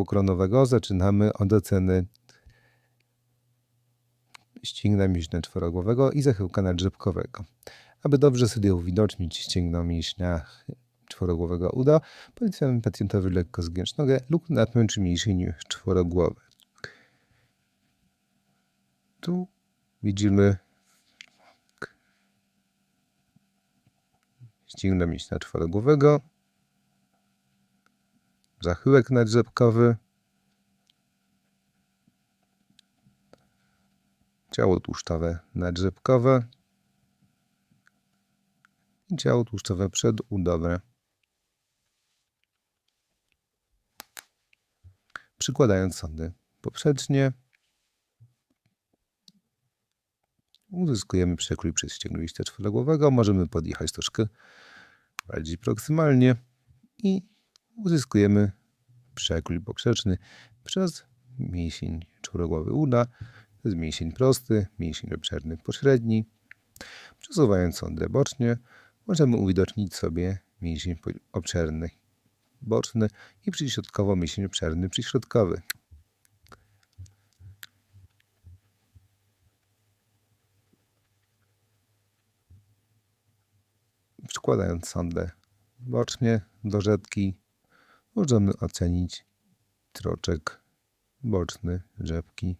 ukronowego zaczynamy od oceny ścięgna mięśnia czworogłowego i zachyłka nadrzepkowego. Aby dobrze sobie uwidocznić ścięgno mięśnia czworogłowego uda, polecamy pacjentowi lekko zgiąć nogę lub napiąć niż czworogłowy. Tu widzimy ścięgno mięśnia czworogłowego, zachyłek nadrzepkowy, ciało tłuszczowe nadrzepkowe i ciało tłuszczowe przedudowe. Przykładając sądy poprzecznie, uzyskujemy przekrój przez ścięgno liścia czworogłowego. Możemy podjechać troszkę bardziej proksymalnie i uzyskujemy przekrój poprzeczny przez mięsień czworogłowy uda, przez mięsień prosty, mięsień obszerny pośredni. Przesuwając sondę bocznie, możemy uwidocznić sobie mięsień obszerny boczny i przyśrodkowo mięsień obszerny przyśrodkowy. Przykładając sondę bocznie do rzepki, możemy ocenić troczek boczny rzepki.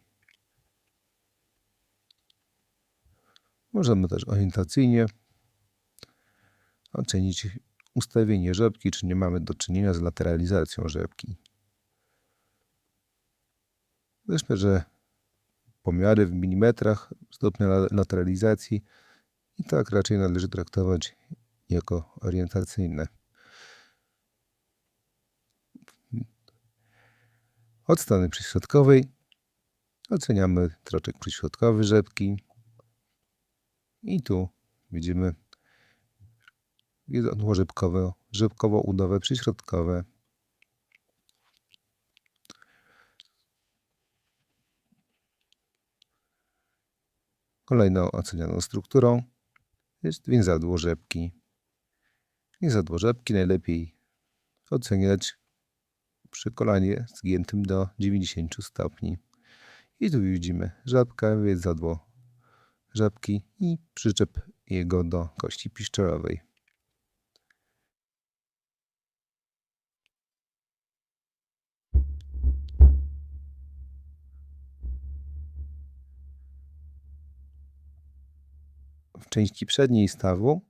Możemy też orientacyjnie ocenić ustawienie rzepki, czy nie mamy do czynienia z lateralizacją rzepki. Myślę, że pomiary w milimetrach stopnia lateralizacji i tak raczej należy traktować jako orientacyjne. Od strony przyśrodkowej oceniamy troczek przyśrodkowy rzepki i tu widzimy jądło rzepkowe, rzepkowo-udowe przyśrodkowe. Kolejną ocenianą strukturą jest więzadło rzepki. Więzadło rzepki najlepiej oceniać przy kolanie zgiętym do 90 stopni. I tu widzimy żabkę, więzadło żabki i przyczep jego do kości piszczelowej. W części przedniej stawu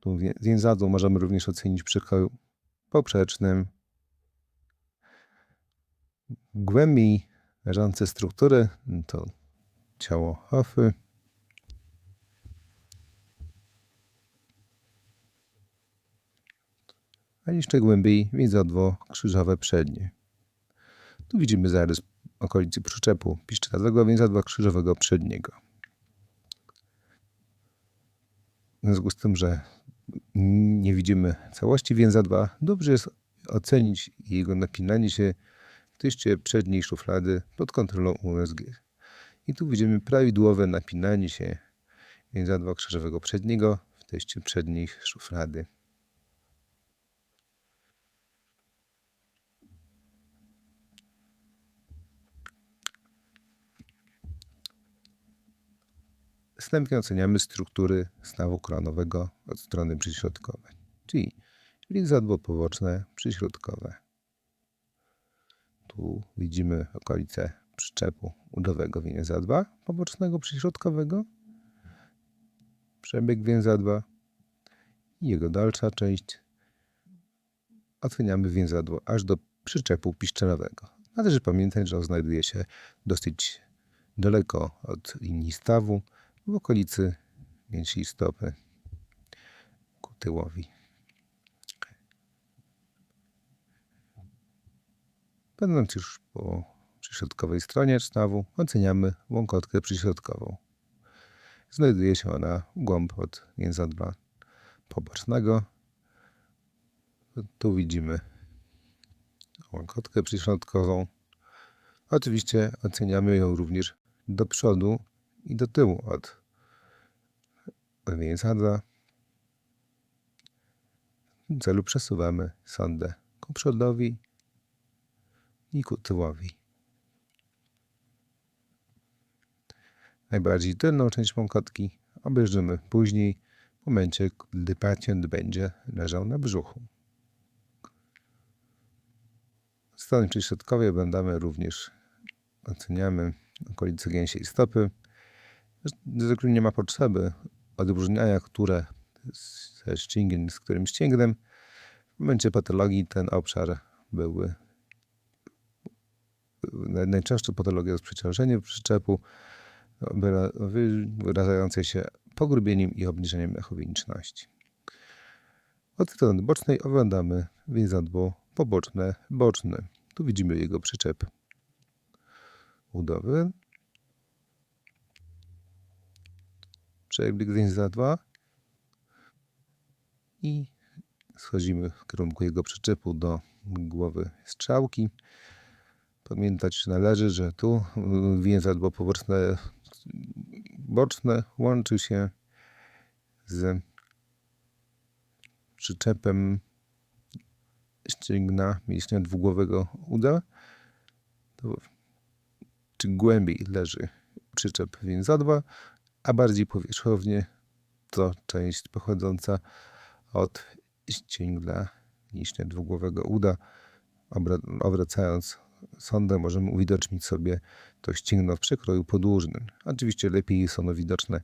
tu więzadło możemy również ocenić przy poprzecznym. Głębiej leżące struktury to ciało hofy. A jeszcze głębiej więzadło krzyżowe przednie. Tu widzimy zarys okolicy przyczepu piszczelowego więzadła krzyżowego przedniego. W związku z tym, że nie widzimy całości więzadła, dobrze jest ocenić jego napinanie się w teście przedniej szuflady pod kontrolą USG. I tu widzimy prawidłowe napinanie się więzadła krzyżowego przedniego w teście przedniej szuflady. Następnie oceniamy struktury stawu koronowego od strony przyśrodkowej, czyli więzadło poboczne przyśrodkowe. Tu widzimy okolice przyczepu udowego więzadła pobocznego przyśrodkowego, przebieg więzadła i jego dalsza część. Oceniamy więzadło aż do przyczepu piszczelowego. Należy pamiętać, że on znajduje się dosyć daleko od linii stawu, w okolicy mięśni stopy ku tyłowi. Będąc już po przyśrodkowej stronie stawu, oceniamy łąkotkę przyśrodkową. Znajduje się ona w głąb od więzadła pobocznego. Tu widzimy łąkotkę przyśrodkową. Oczywiście oceniamy ją również do przodu i do tyłu od więzadła. W celu przesuwamy sondę ku przodowi i ku tyłowi. Najbardziej tylną część łąkotki obejrzymy później, w momencie, gdy pacjent będzie leżał na brzuchu. Strony przyśrodkowej oglądamy również, oceniamy okolice gęsiej stopy. Zwykle nie ma potrzeby odróżniania, które ze ścięgien z którym ścięgnem. W momencie patologii ten obszar były najczęstszą patologią jest przeciążenie przyczepu wyrażające się pogrubieniem i obniżeniem echowiniczności. Od strony bocznej oglądamy więzadło poboczne, boczne. Tu widzimy jego przyczep udowy. Przebieg więzadła i schodzimy w kierunku jego przyczepu do głowy strzałki. Pamiętać należy, że tu więzadło poboczne boczne łączy się z przyczepem ścięgna mięśnia dwugłowego uda, to czy głębiej leży przyczep więzadła, a bardziej powierzchownie to część pochodząca od ścięgna mięśnia dwugłowego uda. Obracając sondę możemy uwidocznić sobie to ścięgno w przekroju podłużnym. Oczywiście lepiej jest ono widoczne,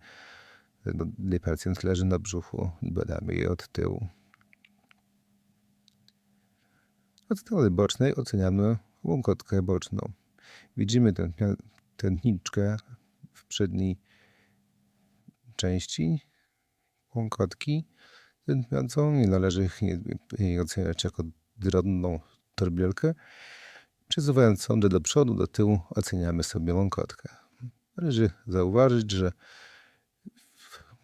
no, gdy pacjent leży na brzuchu i badamy je od tyłu. Od strony bocznej oceniamy łąkotkę boczną. Widzimy tę tętniczkę w przedniej części łąkotki tętniącą. Nie należy jej oceniać jako drobną torbielkę. Przesuwając sondę do przodu, do tyłu oceniamy sobie łąkotkę. Należy zauważyć, że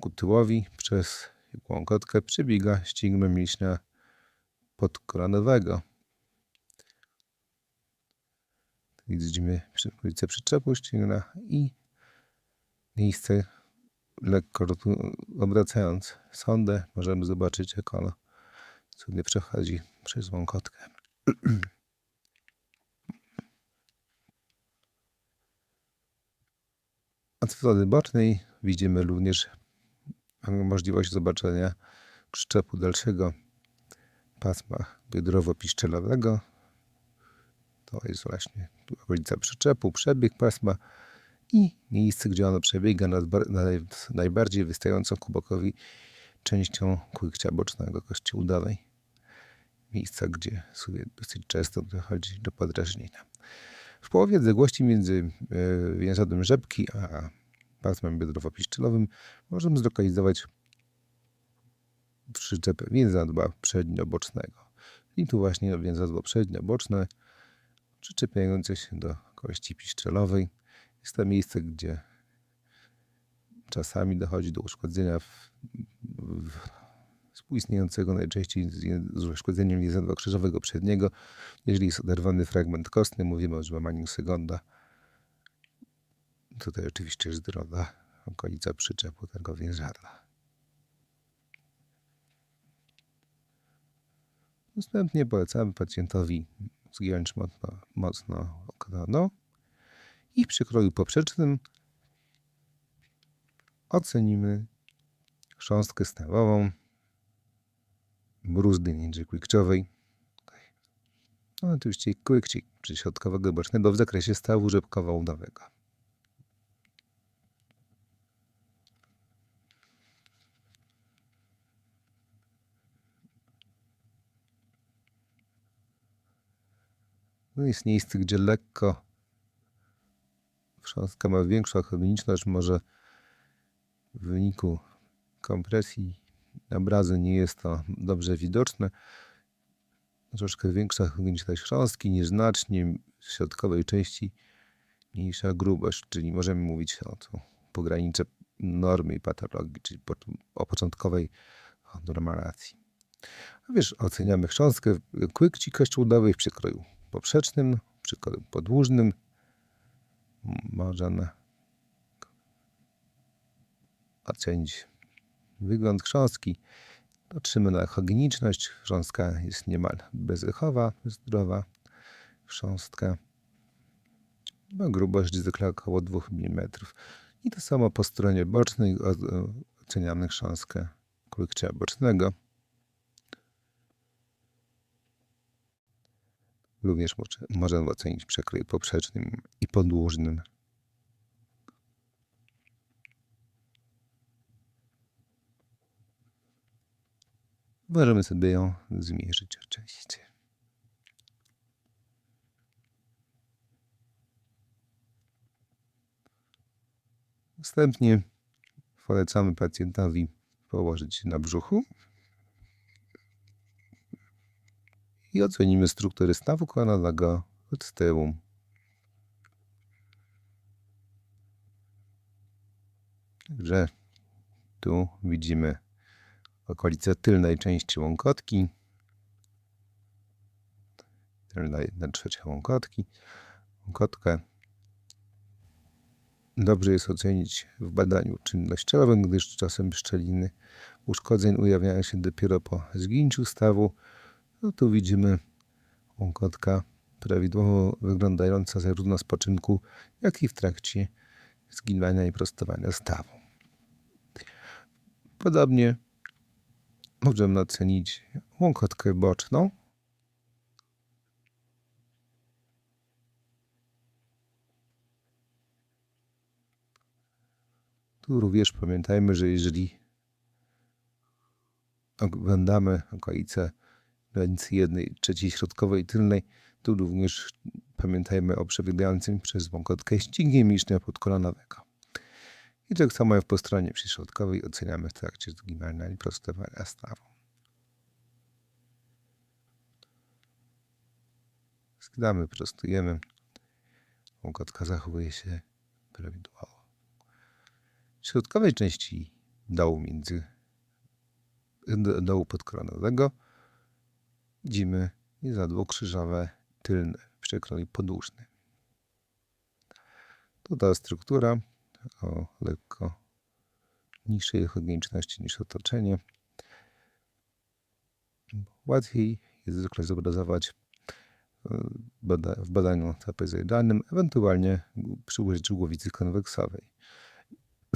ku tyłowi przez łąkotkę przebiega ścigma mięśnia podkolanowego. Widzimy ulicę przyczepu ścięgna i miejsce lekko obracając sondę możemy zobaczyć jak ono sobie przechodzi przez łąkotkę. Od strony bocznej widzimy również możliwość zobaczenia przyczepu dalszego pasma biodrowo-piszczelowego. To jest właśnie okolica przyczepu, przebieg pasma i miejsce, gdzie ono przebiega nad, nad najbardziej wystającą ku bokowi częścią kłykcia bocznego kości udowej. Miejsca, gdzie dosyć często dochodzi do podrażnienia. W połowie odległości między e, więzadłem rzepki a pasmem biodrowo-piszczelowym możemy zlokalizować przyczepę więzadła przedniobocznego. I tu właśnie więzadło przednioboczne przyczepiające się do kości piszczelowej. Jest to miejsce, gdzie czasami dochodzi do uszkodzenia w, w współistniejącego najczęściej z uszkodzeniem więzadła krzyżowego przedniego. Jeżeli jest oderwany fragment kostny, mówimy o złamaniu segonda. Tutaj oczywiście jest droga, okolica przyczepu tego więzadła. Następnie polecamy pacjentowi zgiąć mocno, mocno okno i przy kroju poprzecznym ocenimy chrząstkę stawową bruzdy niedźwiękczowej. No, oczywiście kłykcik przyśrodkowego bocznego w zakresie stawu rzepkowo-udowego. No jest miejsce, gdzie lekko Wrząstka ma większą achemiczność, może w wyniku kompresji obrazu nie jest to dobrze widoczne. Troszkę większa achemiczność chrząstki, nieznacznie w środkowej części mniejsza grubość, czyli możemy mówić o to pogranicze normy i patologii, czyli o początkowej normalacji. A wiesz, oceniamy chrząstkę kłykci kościółdowej w przekroju poprzecznym, przykładem podłużnym możemy ocenić wygląd chrząstki. Patrzymy na echogeniczność. Chrząstka jest niemal bezechowa, zdrowa. chrząstka. Ma grubość zwykle około 2 mm. I to samo po stronie bocznej oceniamy chrząstkę kłykcia bocznego. Również możemy ocenić przekrój poprzecznym i podłużnym. Możemy sobie ją zmierzyć oczywiście. Następnie polecamy pacjentowi położyć się na brzuchu i ocenimy struktury stawu kolanowego od tyłu. Także tu widzimy okolice tylnej części łąkotki. Tylna jedna trzecia łąkotki. Łąkotkę dobrze jest ocenić w badaniu czynnościowym, gdyż czasem szczeliny uszkodzeń ujawniają się dopiero po zgięciu stawu. No tu widzimy łąkotka prawidłowo wyglądająca zarówno z poczynku, jak i w trakcie zginawania i prostowania stawu. Podobnie możemy ocenić łąkotkę boczną. Tu również pamiętajmy, że jeżeli oglądamy okolice granicy jednej trzeciej środkowej i tylnej, tu również pamiętajmy o przebiegającym przez łąkotkę ścięgnie mięśnia podkolanowego. I tak samo jak po stronie przyśrodkowej oceniamy w trakcie zginania i prostowania stawu. Zginamy, prostujemy. Łokotka zachowuje się prawidłowo. W środkowej części dołu między do- dołu podkolanowego widzimy niezadłokrzyżowe tylne przekrój podłużny. Tu ta struktura o lekko niższej chodniczności niż otoczenie. Łatwiej jest zwykle zobrazować e, w badaniu trapezoidalnym, ewentualnie przy użyciu głowicy konweksowej.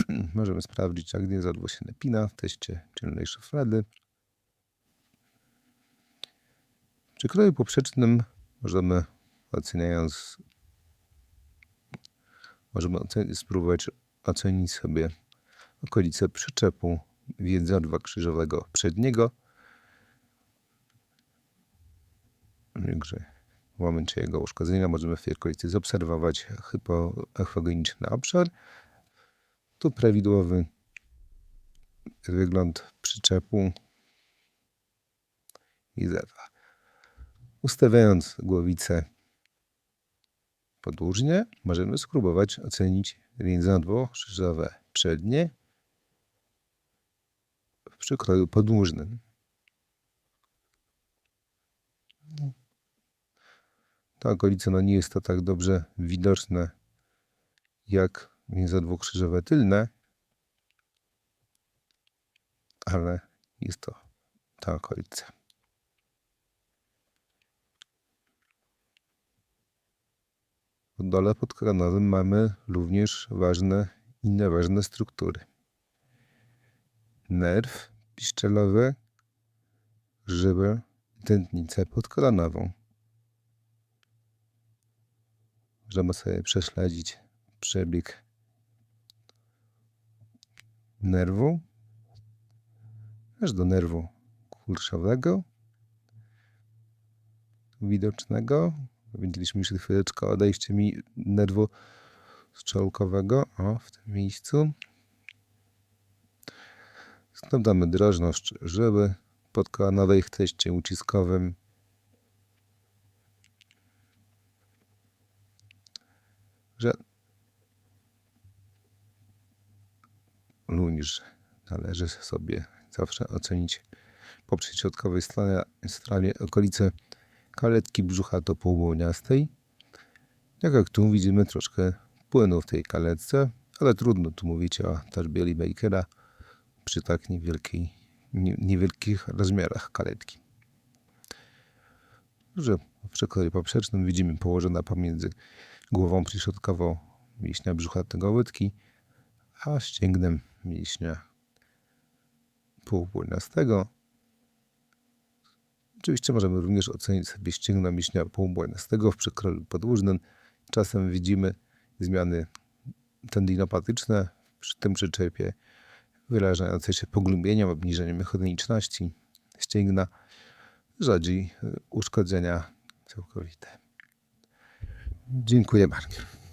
Możemy sprawdzić, jak nie zadło się napina w teście tylnej szuflady. Przy kroju poprzecznym możemy oceniając możemy ocenić, spróbować ocenić sobie okolice przyczepu więzadła krzyżowego przedniego. Także w momencie jego uszkodzenia możemy w tej okolicy zaobserwować hypoechogeniczny obszar. Tu prawidłowy wygląd przyczepu i zerwa. Ustawiając głowicę podłużnie, możemy spróbować ocenić więzadło krzyżowe przednie w przykroju podłużnym. Ta okolica no nie jest to tak dobrze widoczne jak więzadło krzyżowe tylne, ale jest to ta okolica. W dole podkolanowym mamy również ważne, inne ważne struktury. Nerw piszczelowy, i tętnicę podkolanową. Możemy sobie prześledzić przebieg nerwu aż do nerwu kulszowego widocznego. Widzieliśmy już chwileczkę odejście mi nerwu strzelkowego. O, w tym miejscu. Sprawdzamy drożność żyły podkolanowej w teście uciskowym. Że również należy sobie zawsze ocenić po przyśrodkowej stronie, stronie okolice kaletki brzucha to półbłoniastej. Tak jak tu widzimy troszkę płynu w tej kaletce, ale trudno tu mówić o tarbieli Bakera przy tak niewielkiej, nie, niewielkich rozmiarach kaletki. Że przekroju poprzecznym widzimy położona pomiędzy głową przyśrodkową mięśnia brzuchatego łydki, a ścięgnem mięśnia półbłoniastego. Oczywiście możemy również ocenić sobie ścięgno mięśnia półbłoniastego w przekroju podłużnym. Czasem widzimy zmiany tendinopatyczne przy tym przyczepie wyrażające się pogłębieniem, obniżeniem mechaniczności ścięgna, rzadziej uszkodzenia całkowite. Dziękuję bardzo.